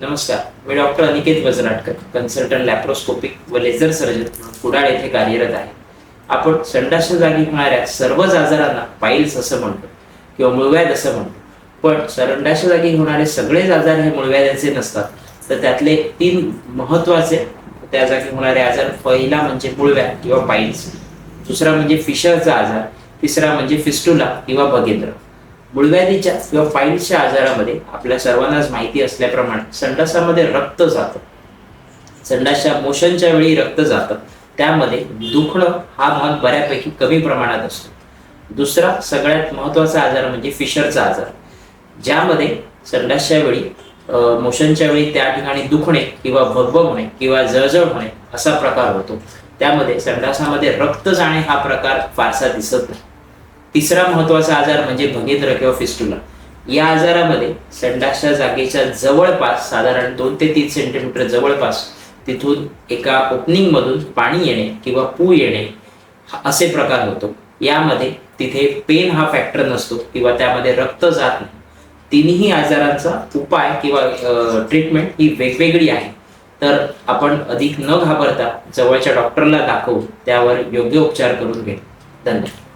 नमस्कार मी doctor Aniket Wajratkar consultant laparoscopic व laser surgeon Kudal येथे कार्यरत आहे. आपण संडासच्या जागी होणाऱ्या सर्वच आजारांना पाईल्स असं म्हणतो किंवा मुळव्याध असं म्हणतो. पण संडासच्या जागी होणारे सगळेच आजार हे मुळव्याधाचे नसतात. तर त्यातले तीन महत्त्वाचे त्या जागी होणारे आजार पहिला म्हणजे मुळव्याध किंवा पाईल्स. दुसरा म्हणजे फिशरचा आजार तिसरा म्हणजे फिस्टुला किंवा भगेंद्र मुळव्याधीच्या किंवा पाईल्सच्या आजारामध्ये आपल्या सर्वांनाच माहिती असल्याप्रमाणे संडासामध्ये रक्त जातं. संडासच्या मोशनच्या वेळी रक्त जातं. त्यामध्ये दुखणं हा भाग बऱ्यापैकी कमी प्रमाणात असतो. दुसरा सगळ्यात महत्त्वाचा आजार म्हणजे फिशरचा आजार. ज्यामध्ये संडासच्या वेळी मोशनच्या वेळी त्या ठिकाणी दुखणे किंवा भगभग होणे किंवा जळजळ होणे असा प्रकार होतो. त्यामध्ये संडासामध्ये रक्त जाणे हा प्रकार फारसा दिसत नाही. तिसरा महत्त्वाचा आजार म्हणजे भगेंद्र किंवा फिस्टुला. या आजारामध्ये संडासच्या जागेच्या जवळपास साधारण दोन ते तीन सेंटीमीटर जवळपास तिथून एका ओपनिंगमधून पाणी येणे किंवा पू येणे हा- असे प्रकार होतो. यामध्ये तिथे पेन हा फॅक्टर नसतो किंवा त्यामध्ये रक्त जात नाही. तिन्ही आजारांचा उपाय किंवा ट्रीटमेंट ही वेगवेगळी आहे. तर आपण अधिक न घाबरता जवळच्या डॉक्टरला दाखवून त्यावर योग्य उपचार करून घेऊ धन्यवाद.